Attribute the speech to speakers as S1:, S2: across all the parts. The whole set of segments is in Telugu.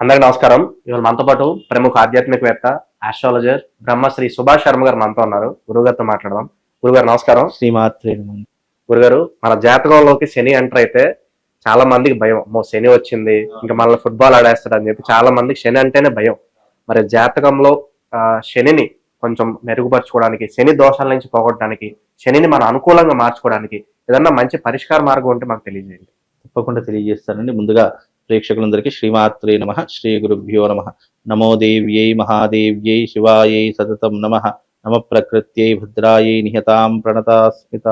S1: అందరికి నమస్కారం. ఇవాళ మనతో పాటు ప్రముఖ ఆధ్యాత్మికవేత్త ఆస్ట్రాలజర్ బ్రహ్మశ్రీ సుభాష్ శర్మ గారు మనతో ఉన్నారు. గురుగారితో మాట్లాడదాం. గురుగారు నమస్కారం.
S2: శ్రీమాత్రే
S1: గురుగారు మన జాతకంలోకి శని ఎంటర్ అయితే చాలా మందికి భయం. శని వచ్చింది ఇంకా మళ్ళీ ఫుట్బాల్ ఆడేస్తాడు అని చెప్పి చాలా మందికి శని అంటేనే భయం. మరి జాతకంలో ఆ, శనిని కొంచెం మెరుగుపరచుకోవడానికి శని దోషాల నుంచి పోగొట్టడానికి శనిని మనం అనుకూలంగా మార్చుకోవడానికి ఏదన్నా మంచి పరిష్కార మార్గం ఉంటే మాకు తెలియజేయండి.
S2: తప్పకుండా తెలియజేస్తానండి. ముందుగా ప్రేక్షకులందరికీ శ్రీమాత్రే నమ. శ్రీ గురుభ్యో నమ. నమో దేవ్యై మహాదేవ్యై శివాయై సతతం నమ. నమ ప్రకృత్యై భద్రాయై నిహతాం ప్రణతాస్మిత.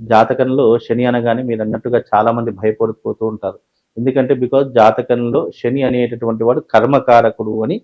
S2: జాతకంలో శని అనగానే మీరు అన్నట్టుగా చాలా మంది భయపడిపోతూ ఉంటారు. ఎందుకంటే బికాజ్ జాతకంలో శని అనేటటువంటి వాడు కర్మకారకుడు అని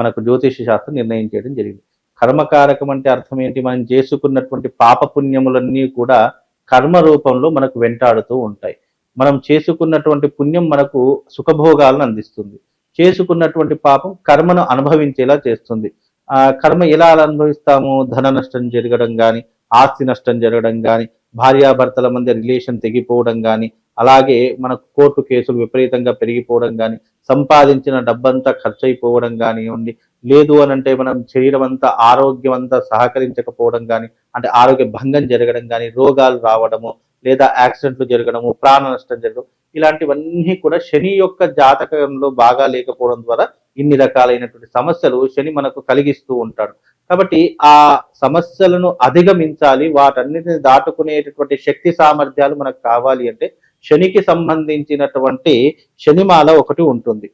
S2: మనకు జ్యోతిష శాస్త్రం నిర్ణయం చేయడం జరిగింది. కర్మకారకం అంటే అర్థం ఏంటి? మనం చేసుకున్నటువంటి పాప పుణ్యములన్నీ కూడా కర్మ రూపంలో మనకు వెంటాడుతూ ఉంటాయి. మనం చేసుకున్నటువంటి పుణ్యం మనకు సుఖభోగాలను అందిస్తుంది. చేసుకున్నటువంటి పాపం కర్మను అనుభవించేలా చేస్తుంది. ఆ కర్మ ఎలా అనుభవిస్తాము? ధన నష్టం జరగడం కానీ ఆస్తి నష్టం జరగడం కానీ భార్యాభర్తల మధ్య రిలేషన్ తెగిపోవడం కానీ అలాగే మనకు కోర్టు కేసులు విపరీతంగా పెరిగిపోవడం కానీ సంపాదించిన డబ్బంతా ఖర్చు అయిపోవడం కానివ్వండి లేదు అని అంటే మనం శరీరం అంతా ఆరోగ్యం అంతా సహకరించకపోవడం కానీ అంటే ఆరోగ్య భంగం జరగడం కానీ రోగాలు రావడము లేదా యాక్సిడెంట్లు జరగడము ప్రాణ నష్టం జరగడం ఇలాంటివన్నీ కూడా శని యొక్క జాతకంలో బాగా లేకపోవడం ద్వారా ఇన్ని రకాలైనటువంటి సమస్యలు శని మనకు కలిగిస్తూ ఉంటాడు. కాబట్టి ఆ సమస్యలను అధిగమించాలి వాటన్నిటిని దాటుకునేటటువంటి శక్తి సామర్థ్యాలు మనకు కావాలి అంటే శనికి సంబంధించినటువంటి శనిమాల ఒకటి ఉంటుంది.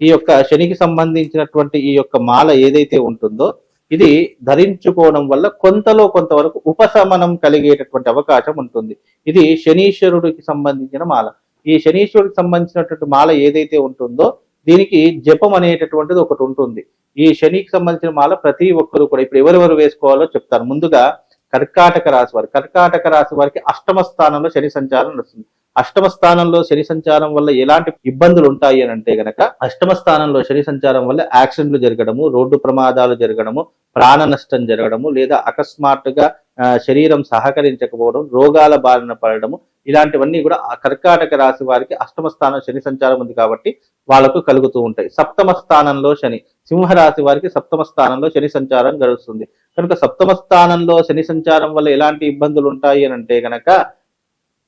S2: ఈ యొక్క శనికి సంబంధించినటువంటి ఈ యొక్క మాల ఏదైతే ఉంటుందో ఇది ధరించుకోవడం వల్ల కొంతలో కొంతవరకు ఉపశమనం కలిగేటటువంటి అవకాశం ఉంటుంది. ఇది శనీశ్వరుడికి సంబంధించిన మాల. ఈ శనీశ్వరుడికి సంబంధించినటువంటి మాల ఏదైతే ఉంటుందో దీనికి జపం అనేటటువంటిది ఒకటి ఉంటుంది. ఈ శనికి సంబంధించిన మాల ప్రతి ఒక్కరు కూడా ఇప్పుడు ఎవరెవరు వేసుకోవాలో చెప్తారు ముందుగా కర్కాటక రాశి వారి. కర్కాటక రాశి వారికి అష్టమ స్థానంలో శని సంచారం నడుస్తుంది. అష్టమ స్థానంలో శని సంచారం వల్ల ఎలాంటి ఇబ్బందులు ఉంటాయి అని అంటే గనక అష్టమ స్థానంలో శని సంచారం వల్ల యాక్సిడెంట్లు జరగడము రోడ్డు ప్రమాదాలు జరగడము ప్రాణ నష్టం జరగడము లేదా అకస్మాత్తుగా శరీరం సహకరించకపోవడం రోగాల బారిన పడడము ఇలాంటివన్నీ కూడా కర్కాటక రాశి వారికి అష్టమ స్థానం శని సంచారం ఉంది కాబట్టి వాళ్ళకు కలుగుతూ ఉంటాయి. సప్తమ స్థానంలో శని సింహరాశి వారికి సప్తమ స్థానంలో శని సంచారం గడుస్తుంది కనుక సప్తమ స్థానంలో శని సంచారం వల్ల ఎలాంటి ఇబ్బందులు ఉంటాయి అని అంటే గనక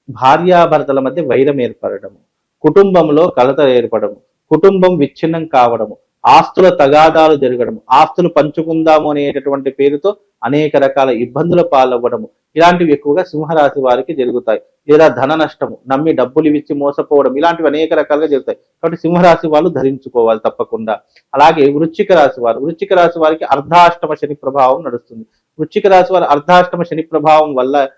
S2: భార్యాభర్తల మధ్య వైరం ఏర్పడము. కుటుంబంలో కలత ఏర్పడము. కుటుంబం విచ్ఛిన్నం కావడము. ఆస్తుల తగాదాలు జరగడము. ఆస్తులు పంచుకుందాము అనేటటువంటి పేరుతో అనేక రకాల ఇబ్బందుల పాలవ్వడము. ఇలాంటివి ఎక్కువగా సింహరాశి వారికి జరుగుతాయి. లేదా ధన నష్టము నమ్మి డబ్బులు ఇచ్చి మోసపోవడం ఇలాంటివి అనేక రకాలుగా జరుగుతాయి. కాబట్టి సింహరాశి వాళ్ళు ధరించుకోవాలి తప్పకుండా. అలాగే వృశ్చిక రాశి వారు వృశ్చిక రాశి వారికి అర్ధాష్టమ శని ప్రభావం నడుస్తుంది. వృశ్చిక రాశి వారి అర్ధాష్టమ శని ప్రభావం వల్ల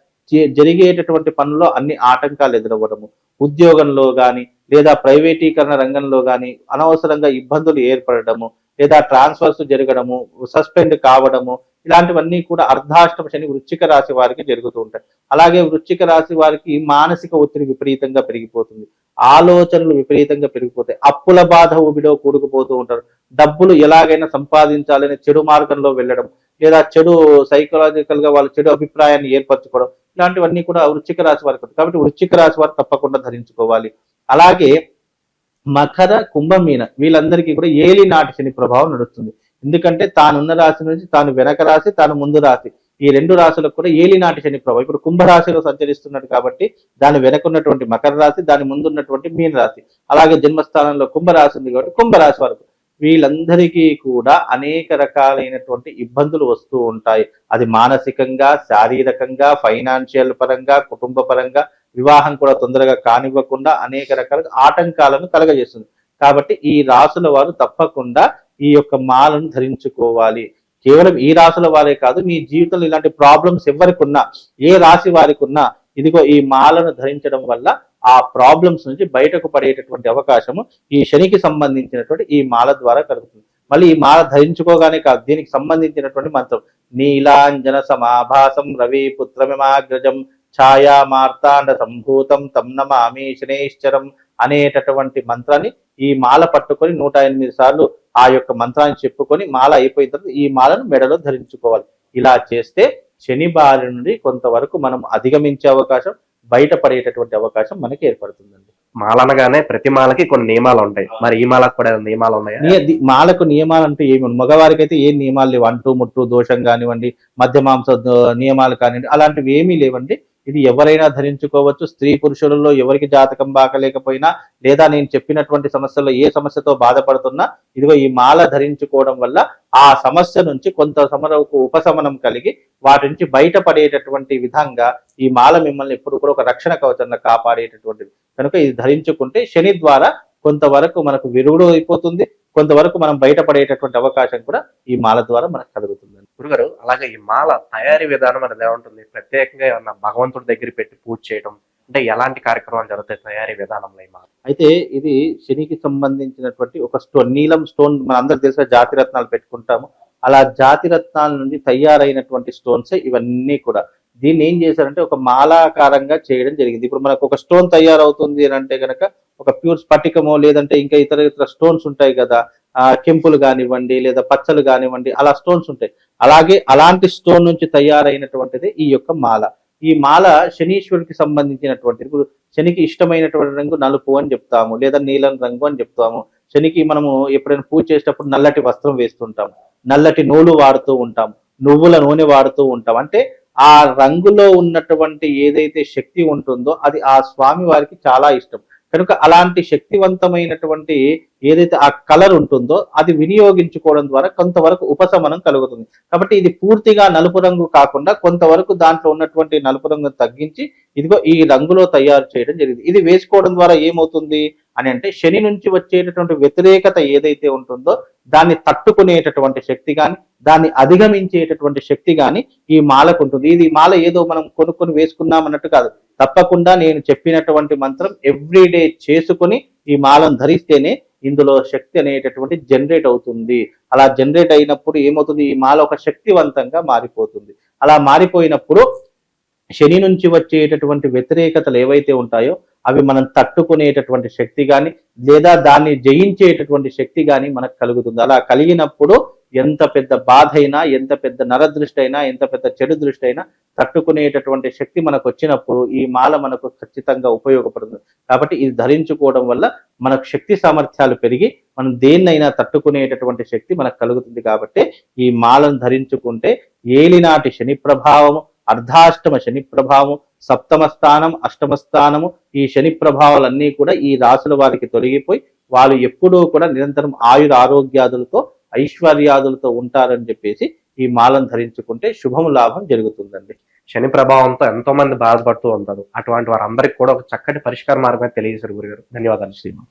S2: జరిగేటటువంటి పనుల్లో అన్ని ఆటంకాలు ఎదురవ్వడము. ఉద్యోగంలో కానీ లేదా ప్రైవేటీకరణ రంగంలో కానీ అనవసరంగా ఇబ్బందులు ఏర్పడడము లేదా ట్రాన్స్ఫర్స్ జరగడము సస్పెండ్ కావడము ఇలాంటివన్నీ కూడా అర్ధాష్టమ శని వృశ్చిక రాశి వారికి జరుగుతూ ఉంటాయి. అలాగే వృశ్చిక రాశి వారికి మానసిక ఒత్తిడి విపరీతంగా పెరిగిపోతుంది. ఆలోచనలు విపరీతంగా పెరిగిపోతాయి. అప్పుల బాధ ఊబిలో కూడుకుపోతూ ఉంటారు. డబ్బులు ఎలాగైనా సంపాదించాలని చెడు మార్గంలో వెళ్ళడం లేదా చెడు సైకలాజికల్గా వాళ్ళ చెడు అభిప్రాయాన్ని ఏర్పరచుకోవడం ఇలాంటివన్నీ కూడా వృశ్చిక రాశి వారికి కాబట్టి వృశ్చిక రాశి వారు తప్పకుండా ధరించుకోవాలి. అలాగే మకర కుంభమీన వీళ్ళందరికీ కూడా ఏలి నాటి శని ప్రభావం నడుస్తుంది. ఎందుకంటే తానున్న రాశి నుంచి తాను వెనక రాశి తాను ముందు రాశి. ఈ రెండు రాశులకు కూడా ఏలి నాటి శని ప్రభావం. ఇప్పుడు కుంభరాశిలో సంచరిస్తున్నాడు కాబట్టి దాని వెనకున్నటువంటి మకర రాశి దాని ముందున్నటువంటి మీన రాశి. అలాగే జన్మస్థానంలో కుంభరాశి ఉంది కాబట్టి కుంభరాశి వరకు వీళ్ళందరికీ కూడా అనేక రకాలైనటువంటి ఇబ్బందులు వస్తూ ఉంటాయి. అది మానసికంగా శారీరకంగా ఫైనాన్షియల్ పరంగా కుటుంబ పరంగా వివాహం కూడా తొందరగా కానివ్వకుండా అనేక రకాల ఆటంకాలను కలగజేస్తుంది. కాబట్టి ఈ రాసుల వారు తప్పకుండా ఈ యొక్క మాలను ధరించుకోవాలి. కేవలం ఈ రాసుల వారే కాదు మీ జీవితంలో ఇలాంటి ప్రాబ్లమ్స్ ఎవరికి ఉన్నా ఏ రాశి వారికి ఉన్నా ఇదిగో ఈ మాలను ధరించడం వల్ల ఆ ప్రాబ్లమ్స్ నుంచి బయటకు పడేటటువంటి అవకాశము ఈ శనికి సంబంధించినటువంటి ఈ మాల ద్వారా కలుగుతుంది. మళ్ళీ ఈ మాల ధరించుకోగానే కాదు దీనికి సంబంధించినటువంటి మంత్రం. నీలాంజన సమాభాసం రవి పుత్రమిమాగ్రజం ఛాయా మార్తాండ సంభూతం తం నమామి శనేశ్వరం అనేటటువంటి మంత్రాన్ని ఈ మాల పట్టుకొని నూట ఎనిమిది సార్లు ఆ యొక్క మంత్రాన్ని చెప్పుకొని మాల అయిపోయిన తర్వాత ఈ మాలను మెడలో ధరించుకోవాలి. ఇలా చేస్తే శని బారి నుండి కొంతవరకు మనం అధిగమించే అవకాశం బయటపడేటటువంటి అవకాశం మనకి ఏర్పడుతుందండి.
S1: మాల అనగానే ప్రతి మాలకి కొన్ని నియమాలు ఉంటాయి. మరి ఈ మాలకు కూడా నియమాలు ఉన్నాయా?
S2: మాలకు నియమాలు అంటే ఏమి. మగవారికి అయితే ఏ నియమాలు లేవు. అంటూ ముట్టు దోషం కానివ్వండి మధ్య మాంస నియమాలు కానివ్వండి అలాంటివి ఏమీ లేవండి. ఇది ఎవరైనా ధరించుకోవచ్చు. స్త్రీ పురుషులలో ఎవరికి జాతకం బాగలేకపోయినా లేదా నేను చెప్పినటువంటి సమస్యల్లో ఏ సమస్యతో బాధపడుతున్నా ఇదిగో ఈ మాల ధరించుకోవడం వల్ల ఆ సమస్య నుంచి కొంత సమరకు ఉపశమనం కలిగి వాటి నుంచి బయటపడేటటువంటి విధంగా ఈ మాల మిమ్మల్ని ఎప్పుడు కూడా ఒక రక్షణ కవచంగా కాపాడేటటువంటిది. కనుక ఇది ధరించుకుంటే శని ద్వారా కొంతవరకు మనకు విరుగుడు అయిపోతుంది కొంతవరకు మనం బయటపడేటటువంటి అవకాశం కూడా ఈ మాల ద్వారా మనకు కలుగుతుంది.
S1: గురుగారు అలాగే ఈ మాల తయారీ విధానం అనేది ఏముంటుంది ఉంటుంది? ప్రత్యేకంగా ఏమన్నా భగవంతుడి దగ్గర పెట్టి పూజ చేయడం అంటే ఎలాంటి కార్యక్రమాలు జరుగుతాయి తయారీ విధానంలో ఈ మాల?
S2: అయితే ఇది శనికి సంబంధించినటువంటి ఒక స్టోన్ నీలం స్టోన్ మన అందరికి తెలిసిన జాతి రత్నాలు పెట్టుకుంటాము. అలా జాతి రత్నాల నుండి తయారైనటువంటి స్టోన్స్ ఇవన్నీ కూడా. దీన్ని ఏం చేశారంటే ఒక మాలాకారంగా చేయడం జరిగింది. ఇప్పుడు మనకు ఒక స్టోన్ తయారవుతుంది అని అంటే గనక ఒక ప్యూర్ స్ఫటికమో లేదంటే ఇంకా ఇతర ఇతర స్టోన్స్ ఉంటాయి కదా ఆ కెంపులు కానివ్వండి లేదా పచ్చలు కానివ్వండి అలా స్టోన్స్ ఉంటాయి. అలాగే అలాంటి స్టోన్ నుంచి తయారైనటువంటిది ఈ యొక్క మాల. ఈ మాల శనీశ్వరుడికి సంబంధించినటువంటి ఇప్పుడు శనికి ఇష్టమైనటువంటి రంగు నలుపు అని చెప్తాము లేదా నీలం రంగు అని చెప్తాము. శనికి మనము ఎప్పుడైనా పూజ చేసేటప్పుడు నల్లటి వస్త్రం వేస్తుంటాం నల్లటి నూలు వాడుతూ ఉంటాం నువ్వుల నూనె వాడుతూ ఉంటాం అంటే ఆ రంగులో ఉన్నటువంటి ఏదైతే శక్తి ఉంటుందో అది ఆ స్వామి వారికి చాలా ఇష్టం. కనుక అలాంటి శక్తివంతమైనటువంటి ఏదైతే ఆ కలర్ ఉంటుందో అది వినియోగించుకోవడం ద్వారా కొంతవరకు ఉపశమనం కలుగుతుంది. కాబట్టి ఇది పూర్తిగా నలుపు రంగు కాకుండా కొంతవరకు దాంట్లో ఉన్నటువంటి నలుపు రంగు తగ్గించి ఇదిగో ఈ రంగులో తయారు చేయడం జరిగింది. ఇది వేసుకోవడం ద్వారా ఏమవుతుంది అని అంటే శని నుంచి వచ్చేటటువంటి వ్యతిరేకత ఏదైతే ఉంటుందో దాన్ని తట్టుకునేటటువంటి శక్తి కానీ దాన్ని అధిగమించేటటువంటి శక్తి కానీ ఈ మాలకు ఉంటుంది. ఇది మాల ఏదో మనం కొనుక్కొని వేసుకున్నాం అన్నట్టు కాదు. తప్పకుండా నేను చెప్పినటువంటి మంత్రం ఎవ్రీడే చేసుకొని ఈ మాలను ధరిస్తేనే ఇందులో శక్తి అనేటటువంటి జనరేట్ అవుతుంది. అలా జనరేట్ అయినప్పుడు ఏమవుతుంది? ఈ మాల ఒక శక్తివంతంగా మారిపోతుంది. అలా మారిపోయినప్పుడు శని నుంచి వచ్చేటటువంటి వ్యతిరేకతలు ఏవైతే ఉంటాయో అవి మనం తట్టుకునేటటువంటి శక్తి కానీ లేదా దాన్ని జయించేటటువంటి శక్తి కానీ మనకు కలుగుతుంది. అలా కలిగినప్పుడు ఎంత పెద్ద బాధ అయినా ఎంత పెద్ద నరదృష్టి అయినా ఎంత పెద్ద చెడు దృష్టి అయినా తట్టుకునేటటువంటి శక్తి మనకు వచ్చినప్పుడు ఈ మాల మనకు ఖచ్చితంగా ఉపయోగపడుతుంది. కాబట్టి ఇది ధరించుకోవడం వల్ల మనకు శక్తి సామర్థ్యాలు పెరిగి మనం దేన్నైనా తట్టుకునేటటువంటి శక్తి మనకు కలుగుతుంది కాబట్టి ఈ మాలను ధరించుకుంటే ఏలినాటి శని ప్రభావము అర్ధాష్టమ శని ప్రభావం సప్తమ స్థానం అష్టమ స్థానము ఈ శని ప్రభావాలన్నీ కూడా ఈ రాసుల వారికి తొలగిపోయి వాళ్ళు ఎప్పుడూ కూడా నిరంతరం ఆయుర ఆరోగ్యాదులతో ఐశ్వర్యాదులతో ఉంటారని చెప్పేసి ఈ మాలను ధరించుకుంటే శుభము లాభం జరుగుతుందండి.
S1: శని ప్రభావంతో ఎంతో మంది బాధపడుతూ ఉంటారు. అటువంటి వారందరికీ కూడా ఒక చక్కటి పరిష్కార మార్గం తెలియజేశారు గురుగారు. ధన్యవాదాలు
S2: శ్రీమాన్.